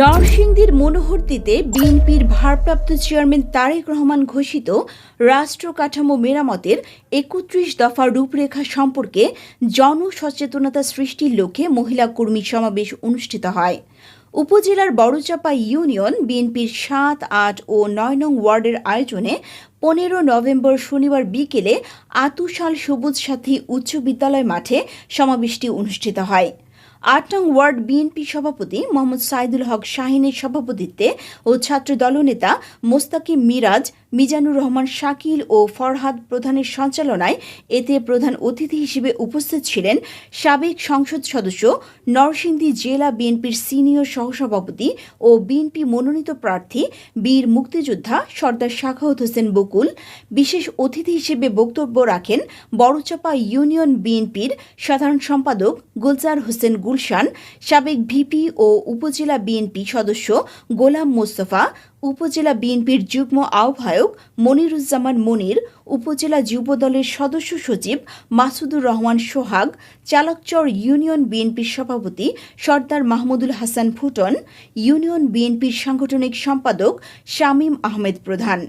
নরসিংদীর মনোহরদীতে বিএনপির ভারপ্রাপ্ত চেয়ারম্যান তারেক রহমান ঘোষিত রাষ্ট্র কাঠামো মেরামতের একত্রিশ দফা রূপরেখা সম্পর্কে জনসচেতনতা সৃষ্টির লক্ষ্যে মহিলা কর্মী সমাবেশ অনুষ্ঠিত হয়। উপজেলার বড়চাপা ইউনিয়ন বিএনপির সাত, আট ও নয় নং ওয়ার্ডের আয়োজনে পনেরো নভেম্বর শনিবার বিকেলে আতুশাল সবুজ সাথী উচ্চ বিদ্যালয় মাঠে সমাবেশটি অনুষ্ঠিত হয়। আট নং ওয়ার্ড বিএনপি সভাপতি মোহাম্মদ সাইদুল হক শাহিনের সভাপতিত্বে ও ছাত্র দলনেতা মোস্তাকিম মিরাজ মিজানুর রহমান শাকিল ও ফরহাদ প্রধানের সঞ্চালনায় এতে প্রধান অতিথি হিসেবে উপস্থিত ছিলেন সাবেক সংসদ সদস্য, নরসিংদী জেলা বিএনপির সিনিয়র সহসভাপতি ও বিএনপি মনোনীত প্রার্থী, বীর মুক্তিযোদ্ধা সর্দার শাখাউত হোসেন বকুল। বিশেষ অতিথি হিসেবে বক্তব্য রাখেন বড়চাপা ইউনিয়ন বিএনপির সাধারণ সম্পাদক গুলজার হোসেন গুলশান, সাবেক ভিপি ও উপজেলা বিএনপি সদস্য গোলাম মোস্তফা উপজেলা বিএনপির যুগ্ম আহ্বায়ক মনিরুজ্জামান মনির, উপজেলা যুবদলের সদস্য সচিব মাসুদুর রহমান সোহাগ, চালকচর ইউনিয়ন বিএনপির সভাপতি সর্দার মাহমুদুল হাসান ফুটন ইউনিয়ন বিএনপির সাংগঠনিক সম্পাদক শামীম আহমেদ প্রধান।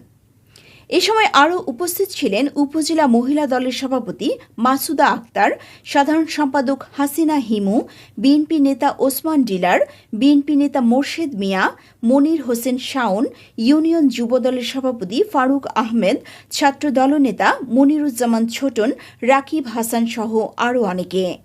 এ সময় আরও উপস্থিত ছিলেন উপজেলা মহিলা দলের সভাপতি মাসুদা আক্তার, সাধারণ সম্পাদক হাসিনা হিমু, বিএনপি নেতা ওসমান ডিলার, বিএনপি নেতা মোর্শেদ মিয়া, মনির হোসেন শাওন, ইউনিয়ন যুবদলের সভাপতি ফারুক আহমেদ ছাত্র দলনেতা মনিরুজ্জামান ছোটন, রাকিব হাসান সহ আরও অনেকে।